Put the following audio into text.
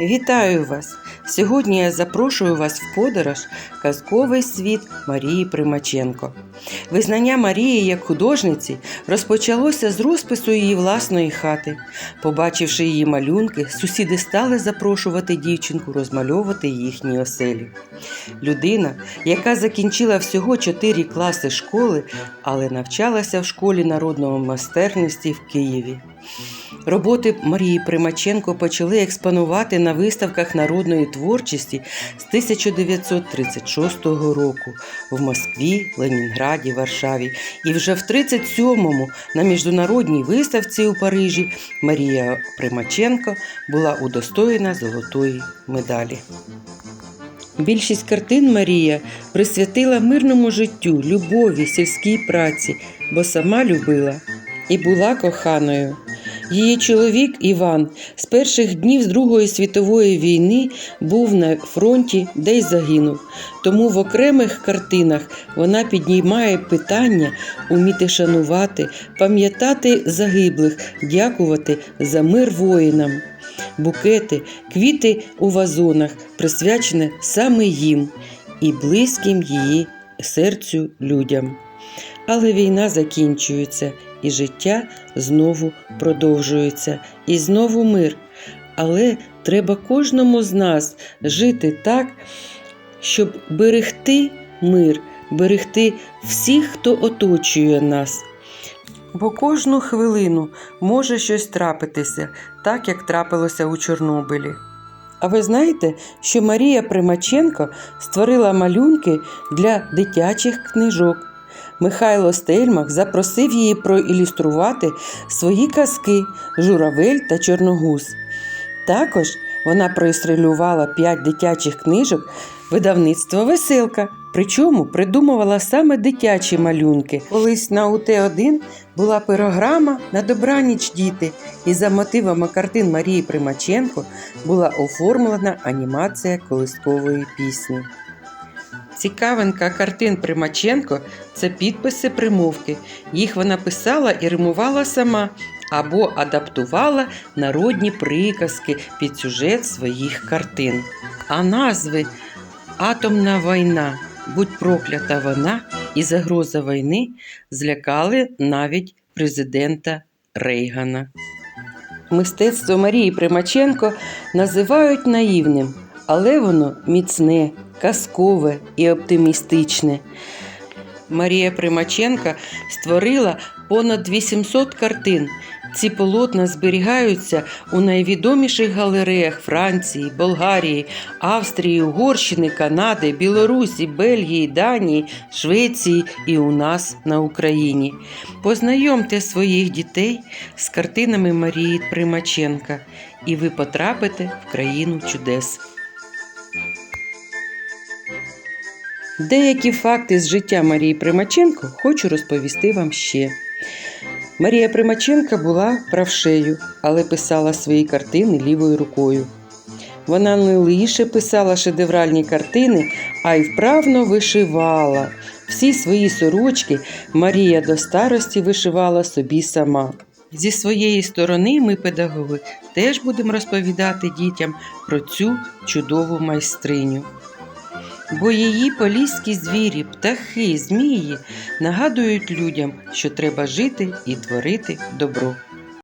Вітаю вас! Сьогодні я запрошую вас в подорож казковий світ Марії Примаченко. Визнання Марії як художниці розпочалося з розпису її власної хати. Побачивши її малюнки, сусіди стали запрошувати дівчинку розмальовувати їхні оселі. Людина, яка закінчила всього 4 класи школи, але навчалася в школі народного майстерності в Києві. Роботи Марії Примаченко почали експонувати на виставках народної творчості з 1936 року в Москві, Ленінграді, Варшаві. І вже в 37-му на міжнародній виставці у Парижі Марія Примаченко була удостоєна золотої медалі. Більшість картин Марія присвятила мирному життю, любові, сільській праці, бо сама любила і була коханою. Її чоловік Іван з перших днів з Другої світової війни був на фронті, де й загинув. Тому в окремих картинах вона піднімає питання уміти шанувати, пам'ятати загиблих, дякувати за мир воїнам. Букети, квіти у вазонах присвячені саме їм і близьким її серцю людям. Але війна закінчується, і життя знову продовжується, і знову мир. Але треба кожному з нас жити так, щоб берегти мир, берегти всіх, хто оточує нас. Бо кожну хвилину може щось трапитися, так як трапилося у Чорнобилі. А ви знаєте, що Марія Примаченко створила малюнки для дитячих книжок. Михайло Стельмах запросив її проілюструвати свої казки Журавель та Чорногуз. Також вона проілюструвала п'ять дитячих книжок видавництва Веселка. Причому придумувала саме дитячі малюнки. Колись на УТ-1 була програма на добраніч діти, і за мотивами картин Марії Примаченко була оформлена анімація колискової пісні. Цікавинка картин Примаченко це підписи примовки. Їх вона писала і римувала сама або адаптувала народні приказки під сюжет своїх картин. А назви Атомна війна, будь проклята вона і загроза війни злякали навіть президента Рейгана. Мистецтво Марії Примаченко називають наївним, але воно міцне, казкове і оптимістичне. Марія Примаченка створила понад 800 картин. Ці полотна зберігаються у найвідоміших галереях Франції, Болгарії, Австрії, Угорщини, Канади, Білорусі, Бельгії, Данії, Швеції і у нас на Україні. Познайомте своїх дітей з картинами Марії Примаченка, і ви потрапите в країну чудес. Деякі факти з життя Марії Примаченко хочу розповісти вам ще. Марія Примаченка була правшею, але писала свої картини лівою рукою. Вона не лише писала шедевральні картини, а й вправно вишивала. Всі свої сорочки Марія до старості вишивала собі сама. Зі своєї сторони ми, педагоги, теж будемо розповідати дітям про цю чудову майстриню. Бо її поліські звірі, птахи, змії нагадують людям, що треба жити і творити добро.